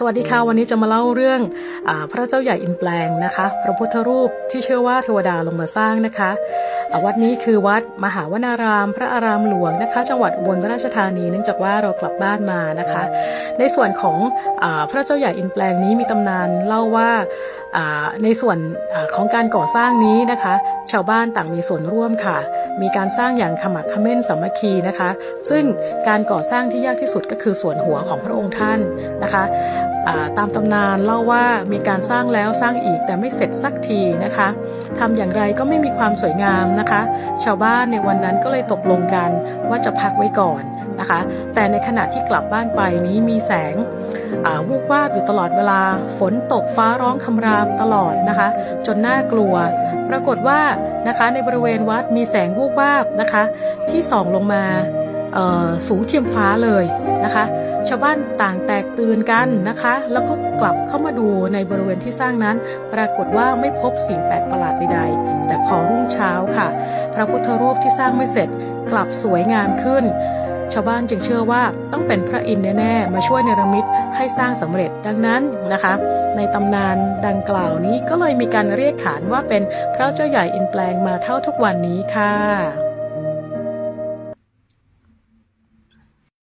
สวัสดีค่ะ วันนี้จะมาเล่าเรื่องอาพระเจ้าใหญ่อินแปลงนะคะ พระพุทธรูปที่เชื่อว่าเทวดาลงมาสร้างนะคะอ่าวัดนี้คือวัดมหาวนาราม พระอารามหลวงนะคะ จังหวัดอุบลราชธานีเนื่องจากว่าเรากลับบ้านมานะคะ ในส่วนของอาพระเจ้าใหญ่อินแปลงนี้มีตำนานเล่าว่าอ่าในส่วนอาของการก่อสร้างนี้นะคะ ชาวบ้านต่างมีส่วนร่วมค่ะ มีการสร้างอย่างขมักเขม้นสามัคคีนะคะ ซึ่งการก่อสร้างที่ยากที่สุดก็คือส่วนหัวของพระองค์ท่านนะคะอ่า ตามตำนานเล่าว่ามีการสร้างแล้วสร้างอีกแต่ไม่เสร็จสักทีนะคะทำอย่างไรก็ไม่มีความสวยงามนะคะ ชาวบ้านในวันนั้นก็เลยตกลงกันว่าจะพักไว้ก่อนนะคะ แต่ในขณะที่กลับบ้านไปนี้มีแสงวูบวาบอยู่ตลอดเวลาฝนตกฟ้าร้องคำรามตลอดนะคะ จนน่ากลัว ปรากฏว่านะคะในบริเวณวัดมีแสงวูบวาบนะคะ ที่ส่องลงมา สูงเทียมฟ้าเลยนะคะ ชาวบ้านต่างแตกตื่นกันนะคะ แล้วก็กลับเข้ามาดูในบริเวณที่สร้างนั้น ปรากฏว่าไม่พบสิ่งแปลกประหลาดใดๆ แต่พอรุ่งเช้าค่ะ พระพุทธรูปที่สร้างไม่เสร็จกลับสวยงามขึ้น ชาวบ้านจึงเชื่อว่าต้องเป็นพระอินทร์แน่ๆ มาช่วยเนรมิตให้สร้างสำเร็จดังนั้นนะคะ ในตำนานดังกล่าวนี้ก็เลยมีการเรียกขานว่าเป็นพระเจ้าใหญ่อินแปลงมาเท่าทุกวันนี้ค่ะ